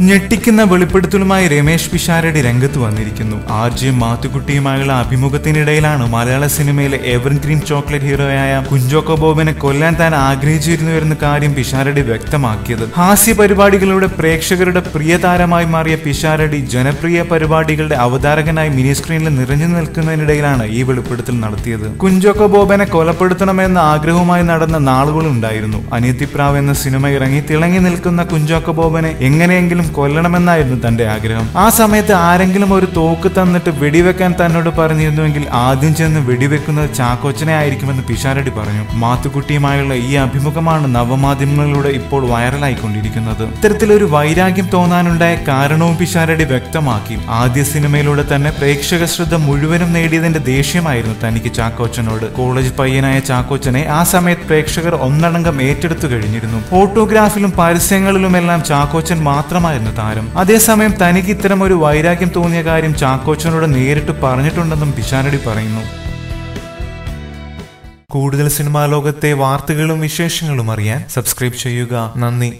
ഞെട്ടിക്കുന്ന വെളിപ്പെടുത്തലുമായി രമേശ് പിഷാരടി രംഗത്ത് വന്നിരിക്കുന്നു. ആർ ജെ മാത്തുക്കുട്ടിയുമായുള്ള അഭിമുഖത്തിനിടയിലാണ് മലയാള സിനിമയിലെ എവർഗ്രീൻ ചോക്ലേറ്റ് ഹീറോയായ കുഞ്ചോക്കോ ബോബിനെ കൊല്ലാൻ താൻ ആഗ്രഹിച്ചിരുന്നുവെന്ന കാര്യം പിഷാരടി വ്യക്തമാക്കിയത്. ഹാസ്യ പരിപാടികളുടെ പ്രേക്ഷകരുടെ പ്രിയ താരമായി മാറിയ പിഷാരടി ജനപ്രിയ പരിപാടികളുടെ അവതാരകനായി മിനി സ്ക്രീനിൽ നിറഞ്ഞു നിൽക്കുന്നതിനിടയിലാണ് ഈ വെളിപ്പെടുത്തൽ നടത്തിയത്. കുഞ്ചോക്കോ ബോബനെ കൊലപ്പെടുത്തണമെന്ന ആഗ്രഹവുമായി നടന്ന നാളുകളുണ്ടായിരുന്നു. അനിയത്തിപ്രാവ് എന്ന സിനിമ ഇറങ്ങി തിളങ്ങി നിൽക്കുന്ന കുഞ്ചോക്കോ ബോബനെ എങ്ങനെയെങ്കിലും കൊല്ലണമെന്നായിരുന്നു തന്റെ ആഗ്രഹം. ആ സമയത്ത് ആരെങ്കിലും ഒരു തോക്ക് തന്നിട്ട് വെടിവെക്കാൻ തന്നോട് പറഞ്ഞിരുന്നുവെങ്കിൽ ആദ്യം ചെന്ന് വെടിവെക്കുന്നത് ചാക്കോച്ചനെ ആയിരിക്കുമെന്ന് പിഷാരടി പറഞ്ഞു. മാത്തുക്കുട്ടിയുമായുള്ള ഈ അഭിമുഖമാണ് നവമാധ്യമങ്ങളിലൂടെ ഇപ്പോൾ വൈറലായിക്കൊണ്ടിരിക്കുന്നത്. ഇത്തരത്തിലൊരു വൈരാഗ്യം തോന്നാനുണ്ടായ കാരണവും പിഷാരടി വ്യക്തമാക്കി. ആദ്യ സിനിമയിലൂടെ തന്നെ പ്രേക്ഷക ശ്രദ്ധ മുഴുവനും നേടിയതിന്റെ ദേഷ്യമായിരുന്നു തനിക്ക് ചാക്കോച്ചനോട്. കോളേജ് പയ്യനായ ചാക്കോച്ചനെ ആ സമയത്ത് പ്രേക്ഷകർ ഒന്നടങ്കം ഏറ്റെടുത്തു കഴിഞ്ഞിരുന്നു. ഫോട്ടോഗ്രാഫിലും പരസ്യങ്ങളിലുമെല്ലാം ചാക്കോച്ചൻ മാത്രമായിരുന്നു താരം. അതേസമയം തനിക്ക് ഇത്തരം ഒരു വൈരാഗ്യം തോന്നിയ കാര്യം ചാക്കോച്ചനോട് നേരിട്ട് പറഞ്ഞിട്ടുണ്ടെന്നും പിഷാരടി പറയുന്നു. കൂടുതൽ സിനിമാ ലോകത്തെ വാർത്തകളും വിശേഷങ്ങളും അറിയാൻ സബ്സ്ക്രൈബ് ചെയ്യുക. നന്ദി.